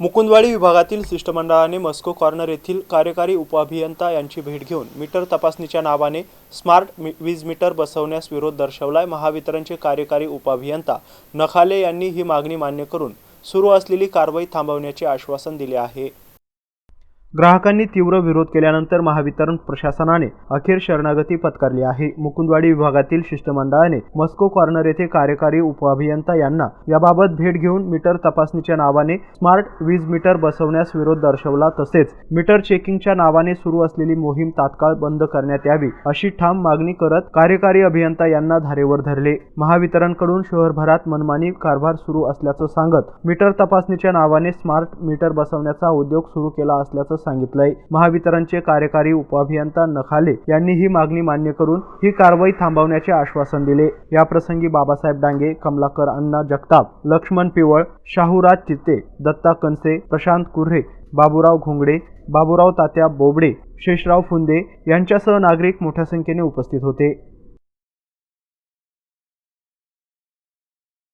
मुकुंदवाडी विभागातील शिष्टमंडळाने मस्को कॉर्नर येथील कार्यकारी उपअभियंता यांची भेट घेऊन मीटर तपासणीच्या नावाने स्मार्ट मी- वीज मीटर बसवण्यास विरोध दर्शवलाय. महावितरणचे कार्यकारी उपअभियंता नखाले यांनी ही मागणी मान्य करून सुरू असलेली कारवाई थांबवण्याचे आश्वासन दिले आहे. ग्राहकांनी तीव्र विरोध केल्यानंतर महावितरण प्रशासनाने अखेर शरणागती पत्करली आहे. मुकुंदवाडी विभागातील शिष्टमंडळाने मस्को कॉर्नर येथे कार्यकारी उपअभियंता यांना याबाबत भेट घेऊन मीटर तपासणीच्या नावाने स्मार्ट वीज मीटर बसवण्यास विरोध दर्शवला. तसेच मीटर चेकिंगच्या नावाने सुरू असलेली मोहीम तात्काळ बंद करण्यात यावी अशी ठाम मागणी करत कार्यकारी अभियंता यांना धारेवर धरले. महावितरणकडून शहरभरात मनमानी कारभार सुरू असल्याचं सांगत मीटर तपासणीच्या नावाने स्मार्ट मीटर बसवण्याचा उद्योग सुरू केला असल्याचं सांगितलंय. महावितरणचे कार्यकारी उपअभियंता नखाले यांनी ही मागणी मान्य करून ही कारवाई थांबवण्याचे आश्वासन दिले. याप्रसंगी बाबासाहेब डांगे कमलाकर अण्णा जगताप लक्ष्मण पिवळ शाहूराज चित्ते दत्ता कनसे प्रशांत कुर्हे बाबूराव घोंगडे बाबूराव तात्या बोबडे शेषराव फुंदे यांच्यासह नागरिक मोठ्या संख्येने उपस्थित होते.